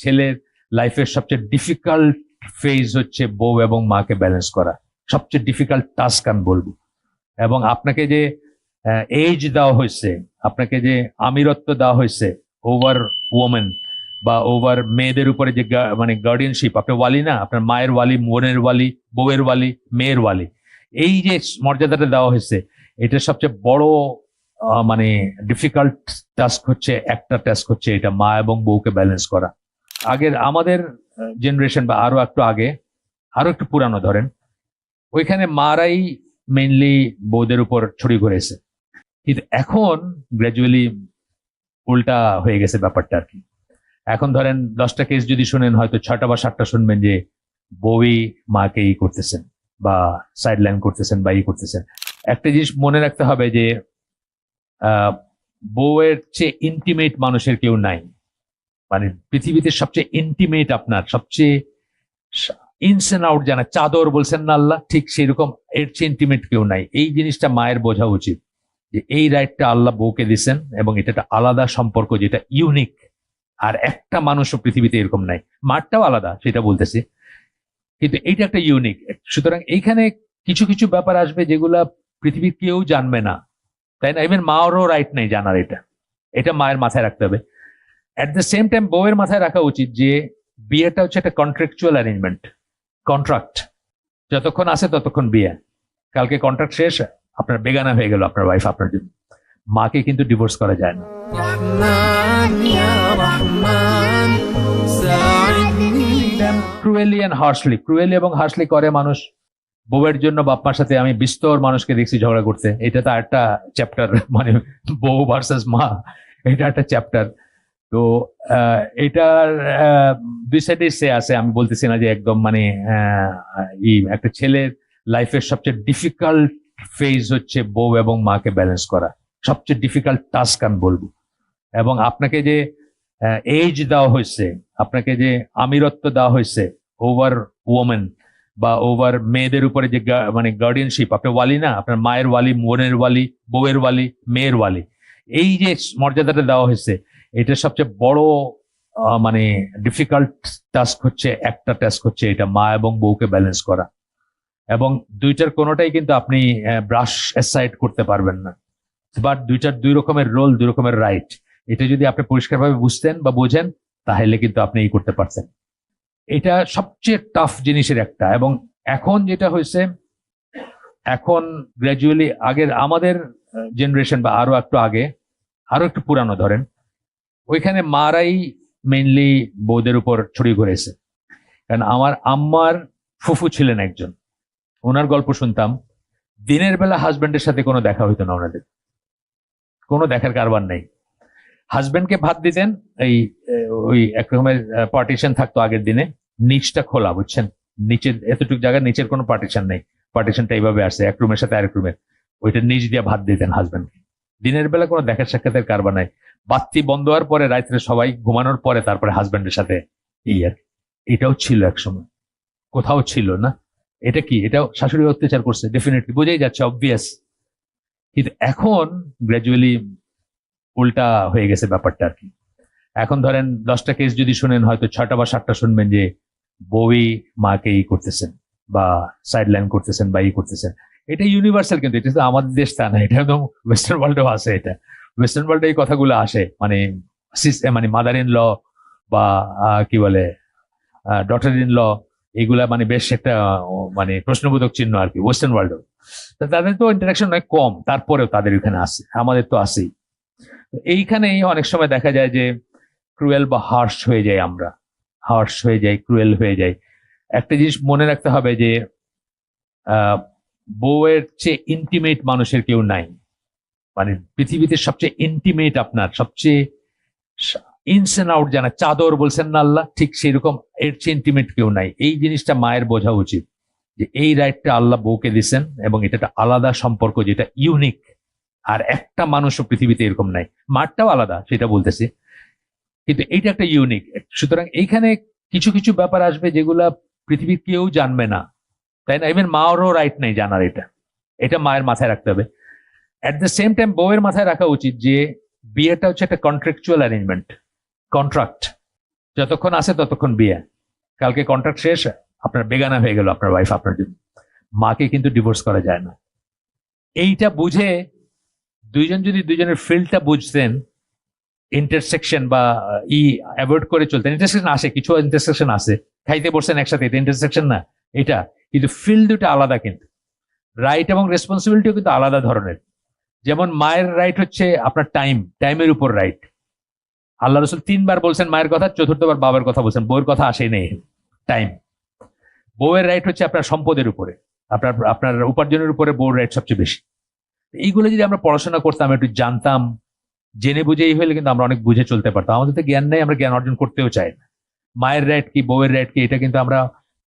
ছেলের লাইফের সবচেয়ে ডিফিকাল্ট ফেজ হচ্ছে বউ এবং মাকে ব্যালেন্স করা। সবচেয়ে ডিফিকাল্ট টাস্ক আমি বলব। এবং আপনাকে যে এজ দেওয়া হয়েছে, আপনাকে যে আমিরত্ব দেওয়া হয়েছে ওভার ওমেন বা ওভার মেয়েদের উপরে যে মানে গার্ডিয়ানশিপ আপনার ওয়ালি না? আপনার মায়ের ওয়ালি, বোনের ওয়ালি, বউয়ের ওয়ালি, মেয়ের ওয়ালি। এই যে মর্যাদাটা দেওয়া হয়েছে, এটা সবচেয়ে বড় মানে ডিফিকাল্ট টাস্ক হচ্ছে, একটা টাস্ক হচ্ছে এটা মা এবং বউকে ব্যালেন্স করা। আগের আমাদের জেনারেশন বা আরও একটু আগে, আরও একটু পুরানো ধরেন, ওইখানে মারাই মেইনলি বউদের উপর ছড়ি ঘুরেছে। কিন্তু এখন গ্র্যাজুয়ালি উল্টা হয়ে গেছে ব্যাপারটা আর কি। এখন ধরেন দশটা কেস যদি শুনেন, হয়তো ছটা বা সাতটা শুনবেন যে বউই মাকে ই করতেছেন বা সাইড লাইন করতেছেন বা ই করতেছেন। একটা জিনিস মনে রাখতে হবে যে বউয়ের চেয়ে ইন্টিমেট মানুষের কেউ নাই। মানে পৃথিবীতে সবচেয়ে ইন্টিমেট আপনার, সবচেয়ে ইনস এন্ড আউট জানা, চাদর বলছেন না আল্লাহ, ঠিক সেরকম এর চেয়ে ইন্টিমেট কেউ নাই। এই জিনিসটা মায়ের বোঝা উচিত যে এই রাইটটা আল্লাহ বউকে দিছেন এবং এটা একটা আলাদা সম্পর্ক যেটা ইউনিক আর একটা মানুষও পৃথিবীতে এরকম নাই। মারটাও আলাদা, সেটা বলতেছি। কিন্তু এইটা একটা ইউনিক সুতরাং এইখানে কিছু কিছু ব্যাপার আসবে যেগুলা পৃথিবীর কেউ জানবে না। তাই না? ইভেন মাওরও রাইট নেই জানার এটা। এটা মায়ের মাথায় রাখতে হবে। অ্যাট দ্য সেম টাইম বউয়ের মাথায় রাখা উচিত যে বিয়েটা হচ্ছে একটা কন্ট্রাকচুয়াল অ্যারেঞ্জমেন্ট কন্ট্রাক্ট যতক্ষণ আসে ততক্ষণ বিয়ে। কালকে কন্ট্রাক্ট শেষ, আপনার বেগানা হয়ে গেল আপনার ওয়াইফ আপনার জন্য। মাকে কিন্তু ডিভোর্স করা যায় না। ক্রুয়েলি অ্যান্ড হার্সলি ক্রুয়েলি এবং হার্সলি করে মানুষ। বউয়ের জন্য বাপ্পার সাথে আমি বিস্তর মানুষকে দেখছি ঝগড়া করতে। এটা তো একটা চ্যাপ্টার মানে বউ ভার্সেস মা। এটা একটা চ্যাপ্টার তো এটার দুই সাইডে সে আছে, আমি বলতেছি না যে একদম মানে একটা ছেলের লাইফের সবচেয়ে ডিফিকাল্ট ফেজ হচ্ছে বউ এবং মাকে ব্যালেন্স করা। সবচেয়ে ডিফিকাল্ট টাস্ক আমি বলব। এবং আপনাকে যে এজ দেওয়া হয়েছে, আপনাকে যে আমিরত্ব দেওয়া হয়েছে ওভার ওমেন বা ওভার মেয়েদের উপরে যে মানে গার্ডিয়ানশিপ আপনার ওয়ালি না, আপনার মায়ের ওয়ালি, বোনের ওয়ালি, বউয়ের ওয়ালি, মেয়ের ওয়ালি, এই যে মর্যাদাটা দেওয়া হয়েছে এটা সবচেয়ে বড় মানে ডিফিকাল্ট টাস্ক হচ্ছে, একটা টাস্ক হচ্ছে এটা মা এবং বউকে ব্যালেন্স করা। এবং দুইটার কোনোটাই কিন্তু আপনি ব্রাশ অ্যাসাইড করতে পারবেন না। বাট দুইটার দুই রকমের রোল দুই রকমের রাইট এটা যদি আপনি পরিষ্কারভাবে বুঝতেন বা বোঝেন, তাহলে কিন্তু আপনি এই করতে পারতেন। এটা সবচেয়ে টাফ জিনিসের একটা এবং এখন যেটা হয়েছে, এখন গ্র্যাজুয়ালি আগের আমাদের জেনারেশন বা আরও একটু আগে, আরও একটু পুরানো ধরেন ওইখানে মারাই মেনলি বউদের উপর ছড়ি ঘুরেছে। কারণ আমার আম্মার ফুফু ছিলেন একজন। ওনার গল্প শুনতাম, দিনের বেলা হাজবেন্ডের সাথে কোনো দেখা হইতো না ওনাদের। কোনো দেখার কারবার নেই। হাজবেন্ডকে ভাত দিতেন, এই, ওই এক রকমের পার্টিশন থাকতো আগের দিনে। নিচটা খোলা, বুঝছেন? নিচের, এতটুকু জায়গায় নিচের কোনো পার্টিশন নেই। পার্টিশনটা এইভাবে আসে এক রুমের সাথে আরেক রুমের। ওইটা নিচ দিয়ে ভাত দিতেন হাজবেন্ডকে দিনের বেলা কোনো দেখার সাক্ষাতের কারবার নাই। বাতি বন্ধ হওয়ার পরে রাত্রে সবাই ঘুমানোর পরে তারপরে হাজব্যান্ডের সাথে এই আর। এটাও ছিল এক সময় কোথাও ছিল না। এটা কি? এটাও শাশুড়ি অত্যাচার করছে ডেফিনেটলি বোঝাই যাচ্ছে অবভিয়াস কিন্তু এখন গ্র্যাজুয়ালি উল্টা হয়ে গেছে ব্যাপারটা আর কি। এখন ধরেন দশটা কেস যদি শুনেন, হয়তো ছটা বা সাতটা শুনবেন যে বউই মাকে ই করতেছেন বা সাইড লাইন করতেছেন বা ই করতেছেন। এটা ইউনিভার্সাল কিন্তু, এটা তো আমাদের দেশ তা না, এটা একদম ওয়েস্টার্ন ওয়ার্ল্ডেও আসে এটা। ওয়েস্টার্ন ওয়ার্ল্ডে এই কথাগুলো আসে। মানে মানে মাদার ইন ল বা কি বলে ডটার ইন ল এগুলা মানে বেশ একটা মানে প্রশ্নবোধক চিহ্ন আর কি ওয়েস্টার্ন ওয়ার্ল্ডেও তাদের তো ইন্টারাকশন অনেক কম, তারপরেও তাদের এখানে আসে, আমাদের তো আসেই। এইখানেই অনেক সময় দেখা যায় যে ক্রুয়েল বা হার্শ হয়ে যায় আমরা। হার্শ হয়ে যাই ক্রুয়েল হয়ে যাই একটা জিনিস মনে রাখতে হবে যে বউয়ের চেয়ে ইন্টিমেট মানুষের কেউ নাই। মানে পৃথিবীতে সবচেয়ে ইন্টিমেট আপনার, সবচেয়ে ইনস এন্ড আউট জানা চাদর বলছেন না আল্লাহ, ঠিক সেরকম এর চেয়ে ইন্টিমেট কেউ নাই। এই জিনিসটা মায়ের বোঝা উচিত যে এই রাইটটা আল্লাহ বউকে দিছেন এবং এটা একটা আলাদা সম্পর্ক যেটা ইউনিক আর একটা মানুষও পৃথিবীতে এরকম নাই। মারটাও আলাদা, সেটা বলতেছি। কিন্তু এইটা একটা ইউনিক সুতরাং এইখানে কিছু কিছু ব্যাপার আসবে যেগুলা পৃথিবীর কেউ জানবে না। তাই না? ইভেন মাওরও রাইট নেই জানার এটা। এটা মায়ের মাথায় রাখতে হবে। অ্যাট দ্য সেম টাইম বউয়ের মাথায় রাখা উচিত যে বিয়েটা হচ্ছে একটা কন্ট্রাকচুয়াল অ্যারেঞ্জমেন্ট কন্ট্রাক্ট যতক্ষণ আছে ততক্ষণ বিয়ে। কালকে কন্ট্রাক্ট শেষ, আপনার বেগানা হয়ে গেল আপনার ওয়াইফ আপনার জন্য। মাকে কিন্তু ডিভোর্স করা যায় না। এইটা বুঝে দুইজন যদি দুইজনের ফিল্ডটা বুঝতেন ইন্টারসেকশন বা ই অ্যাভয়েড করে চলতেন ইন্টারসেকশন আসে, কিছু ইন্টারসেকশন আসে, খাইতে বসছেন একসাথে, এটা ইন্টারসেকশন না, এটা। কিন্তু ফিল্ড দুটো আলাদা কিন্তু। রাইট এবং রেসপন্সিবিলিটিও কিন্তু আলাদা ধরনের। যেমন মায়ের রাইট হচ্ছে আপনার টাইম টাইমের উপর রাইট আল্লাহ রসুল তিনবার বলছেন মায়ের কথা, চতুর্থবার বাবার কথা বলছেন, বউয়ের কথা আসেই নেই টাইম বউয়ের রাইট হচ্ছে আপনার সম্পদের উপরে, আপনার আপনার উপার্জনের উপরে বউর রাইট সবচেয়ে বেশি। এইগুলো যদি আমরা পড়াশোনা করতাম, একটু জানতাম, জেনে বুঝে এই হলে কিন্তু আমরা অনেক বুঝে চলতে পারতাম। আমাদের তো জ্ঞান নেই, আমরা জ্ঞান অর্জন করতেও চাই না। মায়ের রাইট কি, বউয়ের রাইট কি, এটা কিন্তু আমরা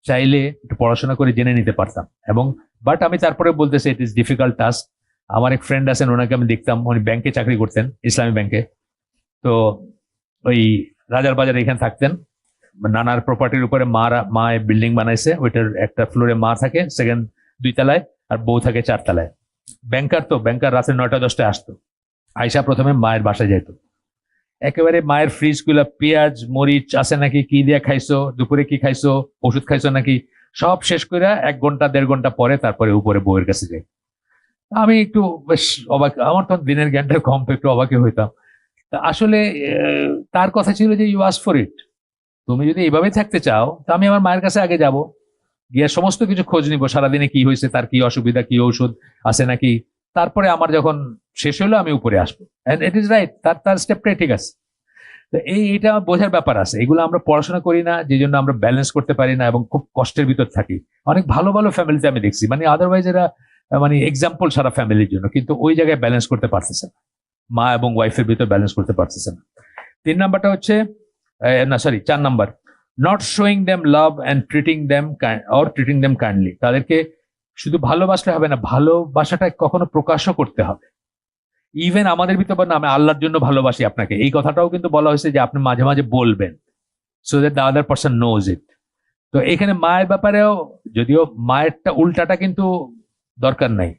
চাইলে একটু পড়াশোনা করে জেনে নিতে পারতাম। এবং বাট আমি তারপরে বলতেছি ইট ইজ ডিফিকাল্ট টাস্ক আমার এক ফ্রেন্ড আছেন, ওনাকে আমি দেখতাম, উনি ব্যাংকে চাকরি করতেন, ইসলামী ব্যাংকে তো ওই রাজার বাজারে এখানে থাকতেন। নানার প্রপার্টির উপরে মা মা বিল্ডিং বানাইছে, ওইটার একটা ফ্লোরে মা থাকে সেকেন্ড দুই তলায়, আর বউ থাকে চার তলায়। ব্যাংকার তো ব্যাংকার রাতে নয়টা, দশটায় আসতো। আয়সা প্রথমে মায়ের বাসায় যেত একেবারে মায়ের ফ্রিজগুলা পেঁয়াজ, মরিচ আছে নাকি, কি দিয়ে খাইছো, দুপুরে কি খাইছো, ওষুধ খাইছো নাকি, সব শেষ করে এক ঘণ্টা, দেড় ঘণ্টা পরে তারপরে উপরে বউয়ের কাছে যাই। আমি একটু বেশ অবাক, আমার তখন দিনের জ্ঞানটা কম একটু অবাকই হইতাম। আসলে তার কথা ছিল যে ইউ আস ফর ইট তুমি যদি এইভাবে থাকতে চাও, তা আমি আমার মায়ের কাছে আগে যাব। গিয়ে সমস্ত কিছু খোঁজ নিব, সারাদিনে কি হয়েছে তার কি অসুবিধা, কি ঔষধ আছে নাকি। তারপরে আমার যখন শেষ হলো আমি উপরে আসব। ইট ইজ রাইট তার তার স্টেপটাই ঠিক আছে। তো এই এটা বোঝার ব্যাপার আছে। এগুলো আমরা পড়াশোনা করি না, যে জন্য আমরা ব্যালেন্স করতে পারি না এবং খুব কষ্টের ভিতর থাকি। অনেক ভালো ভালো ফ্যামিলিতে আমি দেখছি। মানে আদারওয়াইজ এরা মানে এক্সাম্পল সারা ফ্যামিলির জন্য। কিন্তু ওই জায়গায় ব্যালেন্স করতে পারতেছে না। মা এবং ওয়াইফের ভিতর ব্যালেন্স করতে পারতেছে না। তিন নাম্বারটা হচ্ছে না সরি চার number. Not showing them love and treating them or treating them kindly তাদেরকে শুধু ভালোবাসলে হবে না, ভালোবাসাটা কখনো প্রকাশও করতে হবে। ইভেন আমাদের ভিতর বলেন, আমি আল্লাহর জন্য ভালোবাসি আপনাকে। এই কথাটাও কিন্তু বলা হয়েছে যে আপনি মাঝে মাঝে বলবেন so that the other person knows it তো এখানে মায়ের ব্যাপারেও, যদিও মায়েরটা উল্টাটা কিন্তু দরকার নাই।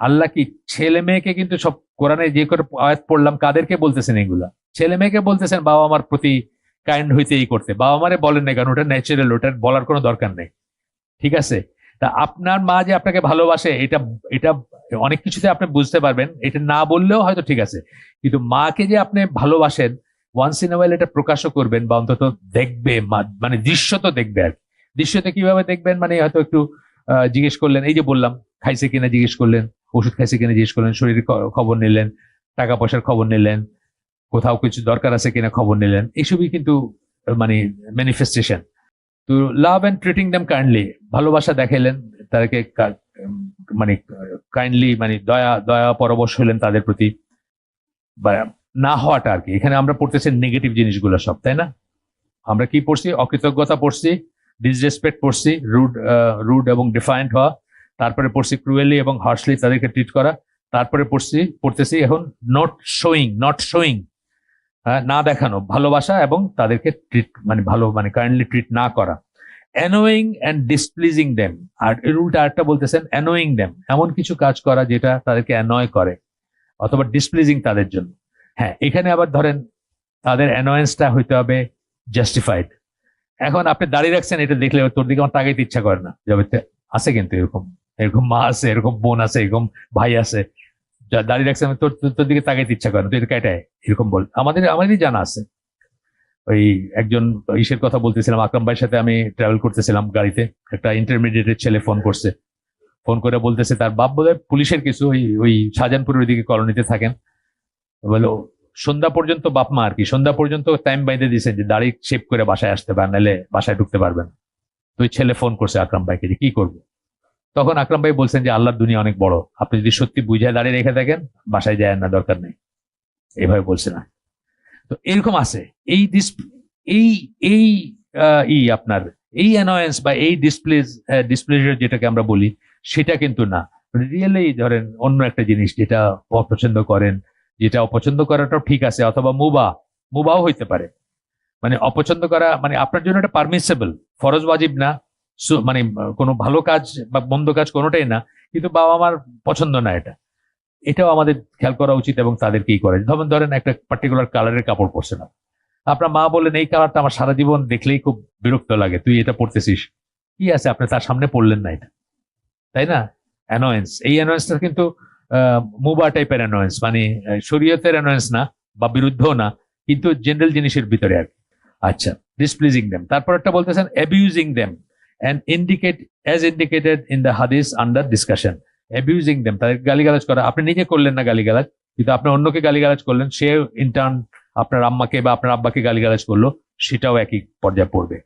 আল্লাহ কি ছেলে মেয়েকে কিন্তু সব কোরআনে যে করে আয়াত পড়লাম, কাদেরকে বলতেছেন এগুলা? ছেলে মেয়েকে বলতেছেন, বাবা মার প্রতি কাইন্ড হইতে এই করতে। বাবা মারে বলেন না কারণ ওটা ন্যাচারাল ওটার বলার কোনো দরকার নেই। ঠিক আছে? তা আপনার মা যে আপনাকে ভালোবাসে, এটা এটা অনেক কিছুতে আপনি বুঝতে পারবেন। এটা না বললেও হয়তো ঠিক আছে। কিন্তু মাকে যে আপনি ভালোবাসেন ওয়ান্স ইন ওয়াইল এটা প্রকাশও করবেন বা অন্তত দেখবে মানে দৃশ্য তো দেখবে আর দৃশ্যতে কীভাবে দেখবেন? মানে হয়তো একটু জিজ্ঞেস করলেন, এই যে বললাম খাইছে কিনা জিজ্ঞেস করলেন, ওষুধ খাইছে কিনা জিজ্ঞেস করলেন শরীরের খবর নিলেন, টাকা পয়সার খবর নিলেন, কোথাও কিছু দরকার আছে কিনা খবর নিলেন এইসবই কিন্তু মানে ম্যানিফেস্টেশন তো love and treating them kindly ভালোবাসা দেখাইলেন, তাদেরকে মানে কাইন্ডলি মানে দয়া দয়া পরবশ হলেন তাদের প্রতি, বা না হওয়াটা আর কি। এখানে আমরা পড়তেছি নেগেটিভ জিনিসগুলো সব, তাই না? আমরা কি পড়ছি? অকৃতজ্ঞতা পড়ছি ডিসরেসপেক্ট পড়ছি রুড রুড এবং ডিফাইন্ড হওয়া তারপরে পড়ছি ক্রুয়েলি এবং হার্শলি তাদেরকে ট্রিট করা। তারপরে পড়ছি, পড়তেছি এখন নট শোয়িং নট শোয়িং না দেখানো, ভালোবাসা এবং তাদেরকে ট্রিট মানে ভালো মানে কাইন্ডলি ট্রিট না করা। অ্যানোয়িং অ্যান্ড ডিসপ্লিজিং দেম আর এর উল্টা আরেকটা বলতেছেন অ্যানোয়িং দেম এমন কিছু কাজ করা যেটা তাদেরকে অ্যানয় করে, অথবা ডিসপ্লিজিং তাদের জন্য। হ্যাঁ এখানে আবার ধরেন তাদের অ্যানোয়েন্সটা হইতে হবে জাস্টিফাইড এখন আপনি দাঁড়িয়ে রাখছেন, এটা দেখলে তোর দিকে আমার তাকাইতে ইচ্ছা করে না। যাবে আছে কিন্তু এরকম। এরকম মা আছে, এরকম বোন আছে, এরকম ভাই আছে। দাঁড়িয়ে রাখছে, আমি তোর, তোর- দিকে তাকাইতে ইচ্ছা করে না, তুই কেটায় এরকম বল। আমাদের, আমাদেরই জানা আছে। ওই একজন ইসের কথা বলতেছিলাম, আকরাম ভাইয়ের সাথে আমি ট্রাভেল করতেছিলাম গাড়িতে। একটা ইন্টারমিডিয়েটের ছেলে ফোন করছে। ফোন করে বলতেছে, তার বাপ বোধহয় পুলিশের কিছু ওই ওই শাহজাহানপুরের দিকে কলোনিতে থাকেন। বলো সন্ধ্যা পর্যন্ত বাপ মা আর কি, সন্ধ্যা পর্যন্ত টাইম বাইন্ধে দিয়েছেন যে দাড়ি শেপ করে বাসায় আসতে পারেন নাহলে বাসায় ঢুকতে পারবেন তো ওই ছেলে ফোন করছে আকরাম ভাইকে যে, কি করব? তখন আকরাম ভাই বলছেন যে, আল্লাহর দুনিয়া অনেক বড়। আপনি যদি সত্যি বুঝায় দাঁড়িয়ে রেখে থাকেন, বাসায় যায় না, দরকার নেই। এইভাবে বলছে না। তো এরকম আছে। এই dis- এই এই ই আপনার, এই অ্যানয়েন্স বা এই ডিসপ্লেজ ডিসপ্লেজার যেটাকে আমরা বলি, সেটা কিন্তু না। রিয়েলি ধরেন, অন্য একটা জিনিস যেটা অপছন্দ করেন, যেটা অপছন্দ করাটাও ঠিক আছে, অথবা মুবা, মুবাও হইতে পারে। মানে অপছন্দ করা মানে আপনার জন্য এটা পারমিসেবল ফরজ ওয়াজিব না। মানে কোনো ভালো কাজ বা মন্দ কাজ কোনোটাই না, কিন্তু বাবা মার পছন্দ না এটা। এটাও আমাদের খেয়াল করা উচিত এবং তাদেরকেই করে। ধরেন ধরেন একটা পার্টিকুলার কালারের কাপড় পরছে না। আপনার মা বললেন, এই কালারটা আমার সারা জীবন দেখলেই খুব বিরক্ত লাগে। তুই এটা পড়তেছিস কি আছে? আপনি তার সামনে পড়লেন না এটা। তাই না? অ্যানোয়েন্স এই অ্যানোয়েন্সটা কিন্তু মুবা টাইপের অ্যানোয়েন্স মানে শরীয়তের অ্যানোয়েন্স না বা বিরুদ্ধও না, কিন্তু জেনারেল জিনিসের ভিতরে আর। আচ্ছা ডিসপ্লিজিং দেম তারপর একটা বলতেছেন abusing them and indicate as indicated in the হাদিস আন্ডার ডিসকাশন অ্যাবিউজিং দেম তাদের গালিগালাজ করা, আপনি নিজে করলেন না গালিগালাজ, কিন্তু আপনি অন্যকে গালিগালাজ করলেন, সে ইন্টার্ন আপনার আম্মাকে বা আপনার আব্বাকে গালিগালাজ করল, সেটাও একই পর্যায়ে পড়বে।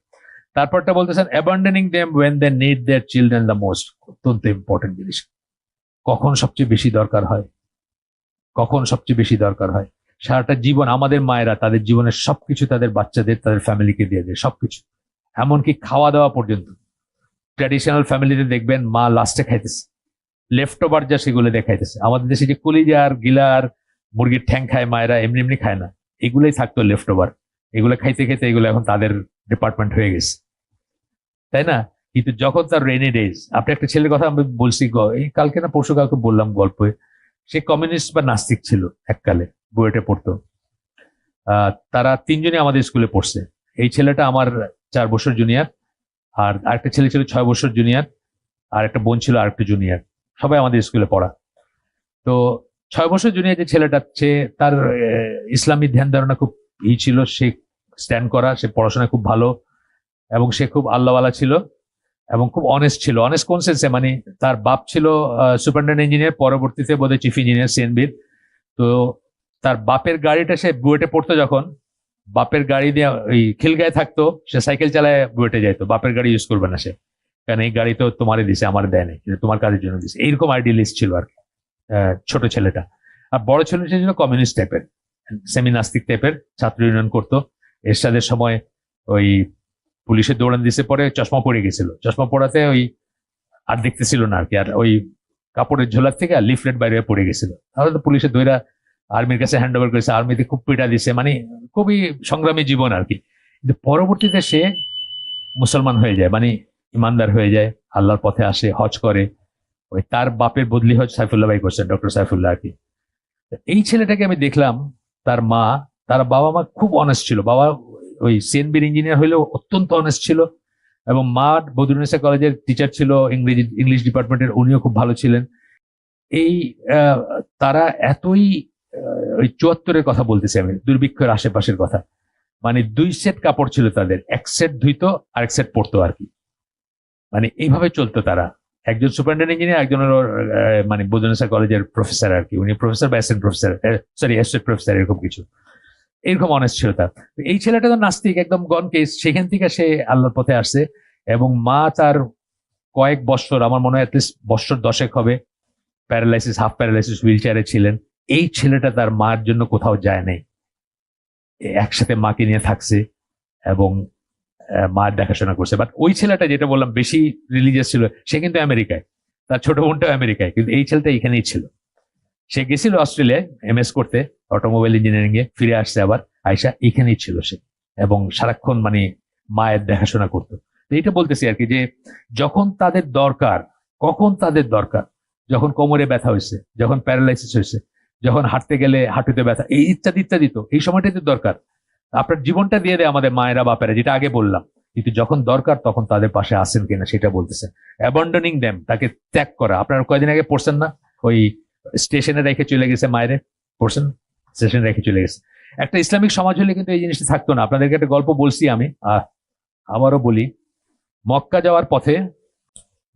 তারপরটা বলতেছেন abandoning them when they need their children the most অত্যন্ত ইম্পর্টেন্ট জিনিস। কখন সবচেয়ে বেশি দরকার হয়? কখন সবচেয়ে বেশি দরকার হয়? সারাটা জীবন আমাদের মায়েরা তাদের জীবনের সবকিছু তাদের বাচ্চাদের, তাদের ফ্যামিলিকে দিয়ে দেয়, সবকিছু। এমনকি খাওয়া দাওয়া পর্যন্ত ট্র্যাডিশনাল ফ্যামিলিতে দেখবেন মা লাস্টে খাইতেছে। লেফট ওভার যা সেগুলো দেখাইতেছে আমাদের দেশে যে কলিজার, গিলার, মুরগির ঠ্যাং খায় মায়েরা, এমনি এমনি খায় না। এগুলোই থাকতো লেফট ওভার এগুলো খাইতে খাইতে এগুলো এখন তাদের ডিপার্টমেন্ট হয়ে গেছে। তাই না? কিন্তু যখন তার রেনি ডেজ আপনি একটা ছেলের কথা আমি বলছি এই কালকে না পরশু কালকে বললাম গল্পে, সে কমিউনিস্ট বা নাস্তিক ছিল এককালে, বুয়েটে পড়তো। তারা তিনজনই আমাদের স্কুলে পড়ছে। এই ছেলেটা আমার চার বছর জুনিয়র আর আরেকটা ছেলে ছিল ছয় বছর জুনিয়র আর একটা বোন ছিল আরেকটা জুনিয়র সবাই আমাদের স্কুলে পড়া। তো ছয় বছর জুনিয়র যে ছেলেটা, সে তার ইসলামী ধ্যান ধারণা খুব ই ছিল, সে স্ট্যান্ড করা, সে পড়াশোনা খুব ভালো, এবং সে খুব আল্লাহওয়ালা ছিল, এবং খুব অনেস্ট ছিল। অনেস্ট কোন সেন্সে মানে তার বাপ ছিল সুপারিনটেন্ডেন্ট ইঞ্জিনিয়ার পরবর্তীতে বোধহয় চিফ ইঞ্জিনিয়ার সিএনবির তো তার বাপের গাড়িটা সে বুয়েটে পড়তো যখন বাপের গাড়ি দিয়ে ওই খিলগায় থাকতো, সে সাইকেল চালায় বুয়েটে যাইতো। বাপের গাড়ি ইউজ করবে না সে। কারণ এই গাড়ি তো তোমারই দিছে, আমার দেয় নাই তোমার কাজের জন্য দিছে। এইরকম আইডিয়ালিস্ট ছিল আর কি ছোট ছেলেটা। আর বড় ছেলে ছিল কমিউনিস্ট টাইপের সেমি নাস্তিক টাইপের ছাত্র ইউনিয়ন করতো। এরশাদের সময় ওই পুলিশের দৌড়ান দিছে পরে চশমা পড়ে গেছিল। চশমা পড়াতে ওই আর দেখতেছিল না আর কি, আর ওই কাপড়ের ঝোলার থেকে আর লিফলেট বাইরে পড়ে গেছিল। তাহলে তো পুলিশের দইরা আর্মির কাছে হ্যান্ড ওভার করেছে, আর্মিতে খুব পিটা দিছে মানে খুবই সংগ্রামী জীবন আর কি। কিন্তু পরবর্তীতে সে মুসলমান হয়ে যায় মানে ইমানদার হয়ে যায়, আল্লাহর পথে আসে, হজ করে। ওই তার বাপের বদলি হজ সাইফুল্লাহ ভাই করছেন, ডক্টর সাইফুল্লাহ আর কি। এই ছেলেটাকে আমি দেখলাম, তার মা, তার বাবা মা খুব অনেস্ট ছিল। বাবা ওই সিএনবির ইঞ্জিনিয়ার হলেও অত্যন্ত অনেস্ট ছিল এবং মা বদরুনিসা কলেজের টিচার ছিল, ইংরেজি ইংলিশ ডিপার্টমেন্টের উনিও খুব ভালো ছিলেন। এই তারা এতই ওই চুয়াত্তরের কথা বলতেছি আমি, দুর্ভিক্ষের আশেপাশের কথা। মানে দুই সেট কাপড় ছিল তাদের, এক সেট ধুইতো আর এক সেট পরতো আর কি। মানে এইভাবে চলতো তারা। একজন সুপারিনটেন্ডেন্ট ইঞ্জিনিয়ার, একজন মানে বদরুনিসা কলেজের প্রফেসর আর কি। উনি প্রফেসর বা assistant professor sorry assistant professor, এরকম কিছু। এরকম অনেস্ট ছিল তার এই ছেলেটা তো নাস্তিক, একদম গন কেস সেখান থেকে সে আল্লাহর পথে আসছে এবং মা তার কয়েক বছর, আমার মনে হয় অ্যাটলিস্ট বছর দশেক হবে প্যারালাইসিস হাফ প্যারালাইসিস হুইল চেয়ারে ছিলেন। এই ছেলেটা তার মার জন্য কোথাও যায় নাই। একসাথে মাকে নিয়ে থাকছে এবং মার দেখাশোনা করছে। বাট ওই ছেলেটা যেটা বললাম, বেশি রিলিজিয়াস ছিল, সে কিন্তু আমেরিকায়। তার ছোট বোনটাও আমেরিকায়, কিন্তু এই ছেলেটা এখানেই ছিল। সে গেছিল অস্ট্রেলিয়ায় এমএস করতে, অটোমোবাইল ইঞ্জিনিয়ারিং এ, ফিরে আসছে আবার আয়সা এখানেই ছিল সে এবং সারাক্ষণ মানে মায়ের দেখাশোনা করতো। তো এইটা বলতেছি আর কি যে, যখন তাদের দরকার, কখন তাদের দরকার? যখন কোমরে ব্যথা হয়েছে, যখন প্যারালাইসিস হয়েছে যখন হাঁটতে গেলে হাঁটুতে ব্যথা, এই ইত্যাদি ইত্যাদি তো, এই সময়টাতে দরকার। আপনার জীবনটা দিয়ে দেয় আমাদের মায়েরা, বাপেরা, যেটা আগে বললাম। কিন্তু যখন দরকার, তখন তাদের পাশে আসেন কিনা সেটা বলতেছেন। অ্যাবন্ডনিং ড্যাম তাকে ত্যাগ করা। আপনার কয়দিন আগে পড়ছেন না? ওই স্টেশনে রেখে চলে গেছে মায়েরে? পড়ছেন? স্টেশনে রেখে চলে গেছে। একটা ইসলামিক সমাজ হলে কিন্তু এই জিনিসটা থাকতো না। আপনাদেরকে একটা গল্প বলছি আমি। আবারও বলি। মক্কা যাওয়ার পথে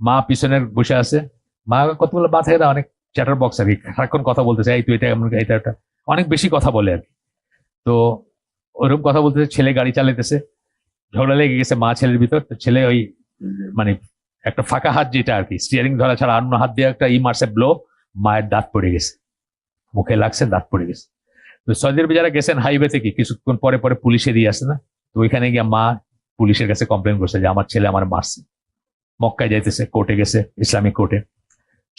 মা পিছনের বসে আছে। মা কতগুলো থাকে না অনেক চ্যাটার বক্স আর কি। সারাক্ষণ কথা বলতেছে, এই তুই এটা এমন এটা এটা। অনেক বেশি কথা বলে আর কি। তো ওরকম কথা বলতেছে, ছেলে গাড়ি চালাইতেছে, ঝগড়া লেগে গেছে মা ছেলের ভিতর। তো ছেলে ওই মানে একটা ফাঁকা হাত যেটা আর কি স্টিয়ারিং ধরা ছাড়া অন্য হাত দিয়ে একটা ই মারছে ব্লো মায়ের দাঁত পড়ে গেছে। মুখে লাগছে, দাঁত পড়ে গেছে। তো সৌদি আরবে যারা গেছেন হাইওয়ে থেকে, কিছুক্ষণ পরে পরে পুলিশে দিয়ে আসে না? তো ওইখানে গিয়ে মা পুলিশের কাছে কমপ্লেন করছে যে, আমার ছেলে আমার মারছে। মক্কায় যাইতেছে কোর্টে গেছে, ইসলামিক কোর্টে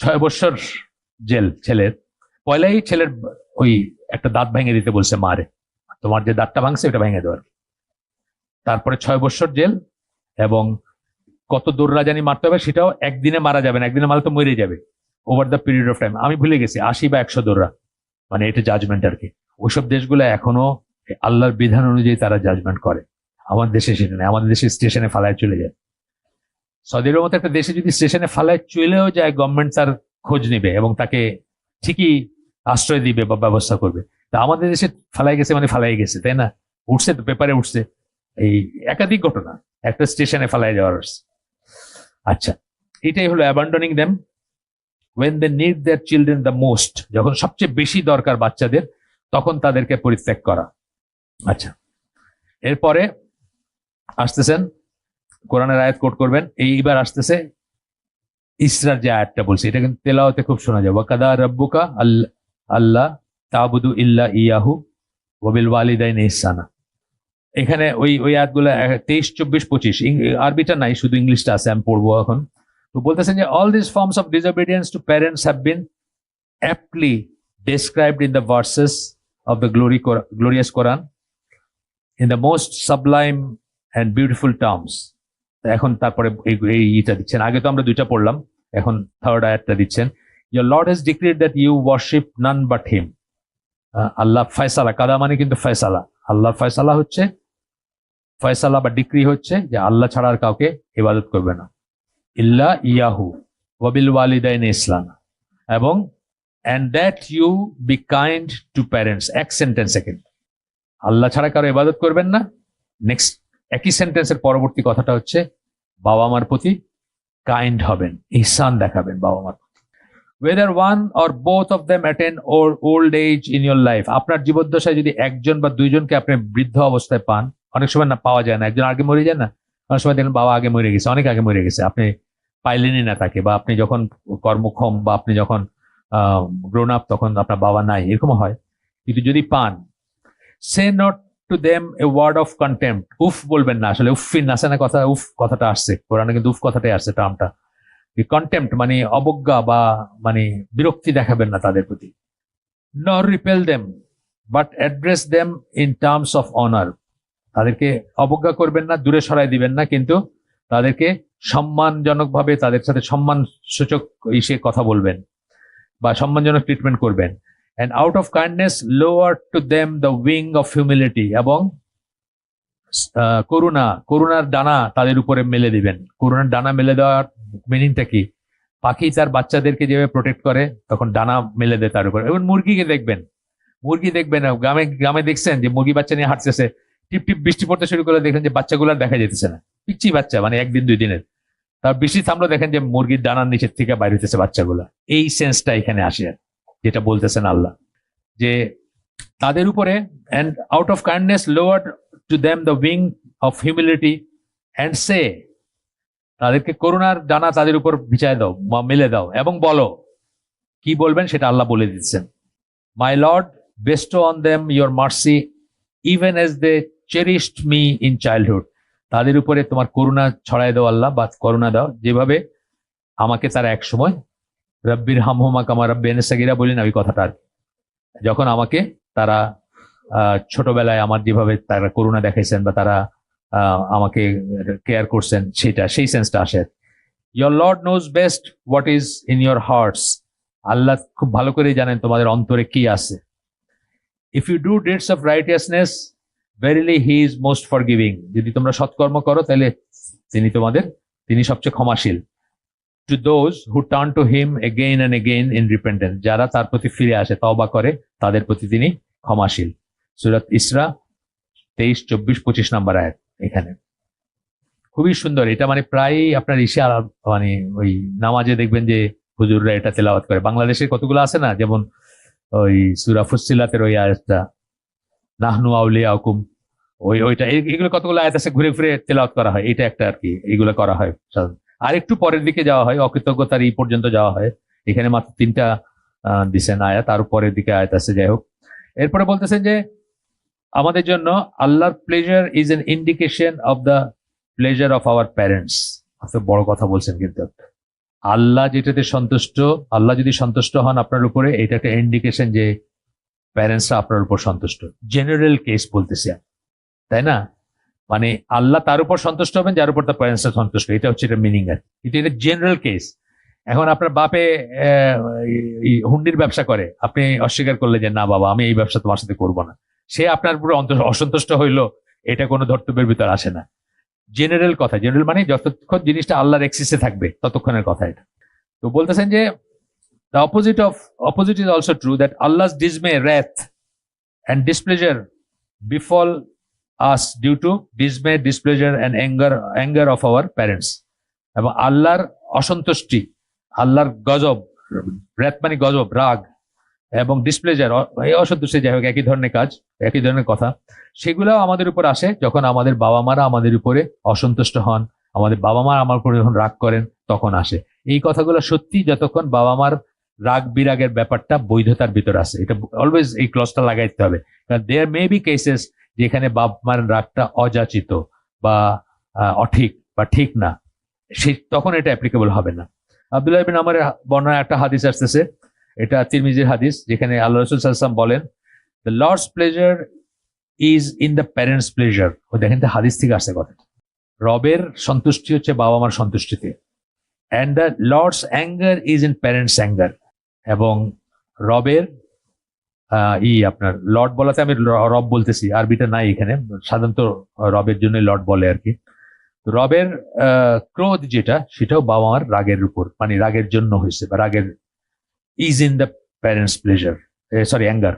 ছয় বছর জেল, ছেলের। পয়লাই ছেলের ওই একটা দাঁত ভেঙে দিতে বলছে মারে। তোমার যে দাঁতটা ভাঙছে ওটা ভেঙে দেওয়ার। তারপরে ছয় বছর জেল এবং কত দৌড় জানি মারতে হবে সেটাও একদিনে মারা যাবে না। একদিনে মারলে তো মরে যাবে। Over the period of time আমি ভুলে গেছি, আশি বা একশো দৌড়া। মানে এটা জাজমেন্ট আর কি। ওইসব দেশগুলো এখনও আল্লাহর বিধান অনুযায়ী তারা জাজমেন্ট করে। আমার দেশে সেটা নেই। আমাদের দেশে স্টেশনে ফালায় চলে যায়। সৌদির মতো একটা দেশে যদি স্টেশনে ফালায় চলেও যায় গভর্নমেন্ট তার খোঁজ নেবে এবং তাকে ঠিকই আশ্রয় দিবে বা ব্যবস্থা করবে। তা আমাদের দেশে ফালাই গেছে মানে ফালাই গেছে, তাই না? উঠছে তো, পেপারে উঠছে। এই একাধিক ঘটনা, একটা স্টেশনে ফালাই যাওয়ার আচ্ছা এটাই হলো abandoning them when they need their children the most যখন সবচেয়ে বেশি দরকার বাচ্চাদের, তখন তাদেরকে পরিত্যাগ করা। আচ্ছা এরপরে আসতেছেন, কোরআনের আয়াত কোট করবেন, এইবার আসতেছে ইসরার যে আয়াতটা বলছি, এটা কিন্তু তেলাওয়াতে খুব শোনা যায়। ওয়াকাদা রব্বুকা আল্লাহ আল্লাহ তাবুদু ইল্লা ইয়াহু ওবিল ওয়ালিদাইন ইহসানা। এখানে ওই ওই আয়াতগুলো তেইশ, চব্বিশ, পঁচিশ। আরবিটা নাই, শুধু ইংলিশটা আছে, আমি পড়ব এখন। তো বলতেছেন যে all this forms of disobedience to parents have been aptly described in the verses of the glory glorious Quran in the most sublime and beautiful terms এখন তারপরে ইটা দিচ্ছেন। আগে তো আমরা দুইটা পড়লাম, এখন থার্ড আয়াতটা দিচ্ছেন। Your Lord has decreed that you worship none but him Allah ফয়সালা, কাদা মানে কিন্তু ফয়সালা। আল্লাহ ফয়সালা হচ্ছে, ফয়সালা বা ডিক্রি হচ্ছে যে আল্লাহ ছাড়া আর কাউকে ইবাদত করবে না। ইল্লা ইয়াহু ওয়াবিল ওয়ালিদাইন ইসলাম। এবং and that you be kind to parents এক সেন্টেন্স সেকেন্ড আল্লাহ ছাড়া কারও ইবাদত করবেন না। নেক্সট একই সেন্টেন্সের পরবর্তী কথাটা হচ্ছে, বাবা মার প্রতি কাইন্ড হবেন ইহসান দেখাবেন বাবা মার whether one or both of them attend or old age in your life আপনার জীবদ্দশায় যদি একজন বা দুইজনকে আপনি বৃদ্ধ অবস্থায় পান, অনেক সময় না পাওয়া যায় না, একজন আগে মরে যায় না, অনেক সময় দেখেন বাবা আগে মরে গেছে, অনেক আগে মরে গেছে, আপনি পাইলেনই না তাকে, বা আপনি যখন কর্মক্ষম, বা আপনি যখন গ্রোন আপ তখন আপনার বাবা নাই এরকম হয়। কিন্তু যদি পান say not to them a word of contempt উফ বলবেন না, আসলে উফিন আসে কথা, উফ, কথাটা আসছে। কোরআনে কিন্তু উফ কথাটাই আসছে, টার্মটা। কন্টেম্প মানে অবজ্ঞা বা মানে বিরক্তি দেখাবেন না তাদের প্রতি। Nor repel them but address them in terms of honour তাদেরকে অবজ্ঞা করবেন না, দূরে সরাই দিবেন না, কিন্তু তাদেরকে সম্মানজনকভাবে তাদের সাথে সম্মান সূচক ইসে কথা বলবেন বা সম্মানজনক ট্রিটমেন্ট করবেন। And out of kindness lower to them the wing of humility এবং করুণা, করুণার ডানা তাদের উপরে মেলে দিবেন। করুণার ডানা মেলে দেওয়ার মিনিংটা কি? পাখি তার বাচ্চাদেরকে যেভাবে প্রোটেক্ট করে, তখন ডানা মেলে দেয় তার উপর। এবং মুরগিকে দেখবেন, মুরগি দেখবেন, গ্রামে গ্রামে দেখছেন যে মুরগি বাচ্চা নিয়ে হাঁটতেছে, টিপ টিপ বৃষ্টি পড়তে শুরু করে দেখেন যে বাচ্চাগুলো দেখা যেতেছে না। পিচ্ছি বাচ্চা মানে একদিন দুই দিনের। তার বৃষ্টি থামলো দেখেন যে মুরগির ডানার নিচের থেকে বাইরে হইতেছে বাচ্চাগুলো। এই সেন্সটা এখানে আসে আর যেটা বলতেছেন আল্লাহ, যে তাদের উপরে and out of kindness lower to them the wing of humility and say তাদেরকে করুণার ডানা তাদের উপর বিছায় দাও বা মেলে দাও এবং বলো, কি বলবেন সেটা আল্লাহ বলে দিচ্ছেন। My Lord bestow on them your mercy even as they cherished me in childhood তাদের উপরে তোমার করুণা ছড়াই দাও আল্লাহ বা করুণা দাও, যেভাবে আমাকে তারা এক সময় রব্বির হামহুমা কামা রব্বি সাগিরা বলি না ওই কথাটা আর যখন আমাকে তারা ছোটবেলায় আমার যেভাবে তারা করুণা দেখাইছেন বা তারা আমাকে কেয়ার করছেন, সেটা, সেই সেন্সটা আসে your Lord knows best what is in your hearts Allah খুব ভালো করেই জানেন তোমাদের অন্তরে কি আছে। If you do deeds of righteousness verily he is most forgiving যদি তোমরা সৎকর্ম করো, তাহলে তিনি তোমাদের, তিনি সবচেয়ে ক্ষমাশীল। To those who turn to him again and again in repentance যারা তার প্রতি ফিরে আসে, তওবা করে, তাদের প্রতি তিনি ক্ষমাশীল। সুরাত ইসরা তেইশ, চব্বিশ, পঁচিশ নাম্বার আয়াত এখানে। খুবই সুন্দর। এটা মানে প্রায় আপনার আলাপ- মানে ওই নামাজে দেখবেন যে হুজুররা এটা তেলাওয়াত করে। বাংলাদেশের কতগুলো আছে না? যেমন ওই সুরা ফুসিলাতের ওই আয়াতটা, নাহনু আউলিয়া হুকুম ওই, ওইটা এগুলো কতগুলো আয়াত আছে? ঘুরে ফিরে তেলাওয়াত করা হয়। এটা একটা আর কি, এগুলো করা হয় সাধারণত। আর একটু পরের দিকে যাওয়া হয়, অকৃতজ্ঞতার এই পর্যন্ত যাওয়া হয়। এখানে মাত্র তিনটা দিছেন আয়াত, আর পরের দিকে আয়াত আছে, যাই হোক। এরপরে বলতেছেন যে, আমাদের জন্য আল্লাহর pleasure is an indication of the pleasure of our parents বড় কথা বলছেন কিন্তু। আল্লাহ যেটাতে সন্তুষ্ট, আল্লাহ যদি সন্তুষ্ট হন আপনার উপরে এটা একটা ইন্ডিকেশন যে প্যারেন্টসরা আপনার উপর সন্তুষ্ট। জেনারেল কেস বলতেছি। তাই না? মানে আল্লাহ তার উপর সন্তুষ্ট হবেন, যার উপর তার প্যারেন্টসরা সন্তুষ্ট এটা হচ্ছে এটা মিনিং আর এটা এটা জেনারেল কেস এখন আপনার বাপে হুন্ডির ব্যবসা করে। আপনি অস্বীকার করলে যে, না বাবা, আমি এই ব্যবসা তোমার সাথে করব না। সে আপনার পুরো অন্ত- অসন্তুষ্ট হইল, এটা কোনো ধর্তব্যের ভিতর আসে না। জেনারেল কথা। জেনারেল মানে যতক্ষণ জিনিসটা আল্লাহর এক্সিসে থাকবে, ততক্ষণের কথা এটা। তো বলতেছেন যে the opposite of opposite is also true that Allah's dismay wrath and displeasure befall us due to dismay displeasure and anger anger of our parents এবং আল্লাহর অসন্তুষ্টি, আল্লাহর গজব র্যাত মানে গজব, রাগ এবং ডিসপ্লেজার এই অসন্তুষ্টি যাই হোক, একই ধরনের কাজ, একই ধরনের কথা, সেগুলোও আমাদের উপর আসে যখন আমাদের বাবা মারা আমাদের উপরে অসন্তুষ্ট হন, আমাদের বাবা মা আমার উপরে যখন রাগ করেন, তখন আসে। এই কথাগুলো সত্যি যতক্ষণ বাবা মার রাগ বিরাগের ব্যাপারটা বৈধতার ভিতর আছে এটা অলওয়েজ এই ক্লসটা লাগাইতে হবে। কারণ দেয়ার মে বি কেসেস যেখানে বাপ মার রাগটা অযাচিত বা অঠিক বা ঠিক না, সে তখন এটা অ্যাপ্লিকেবল হবে না। আব্দুল্লাহ বিন আমার বর্ণনা একটা হাদিস আসতেছে, এটা তিরমিজির হাদিস, যেখানে আল্লাহ রসুল সাল্লাম বলেন the Lord's pleasure is in the parents pleasure ও দেখেন তো হাদিস থেকে আসছে কথা রবের সন্তুষ্টি হচ্ছে বাবা মার সন্তুষ্টিতে। And the Lord's anger is in parents anger এবং রবের ই আপনার, লর্ড বলাতে আমি রব বলতেছি আরবিটা নাই এখানে, সাধারণত রবের জন্য লর্ড বলে আর কি। রবের ক্রোধ যেটা, সেটাও বাবা মার রাগের উপর মানে রাগের জন্য হয়েছে, বা রাগের is in the parents pleasure sorry anger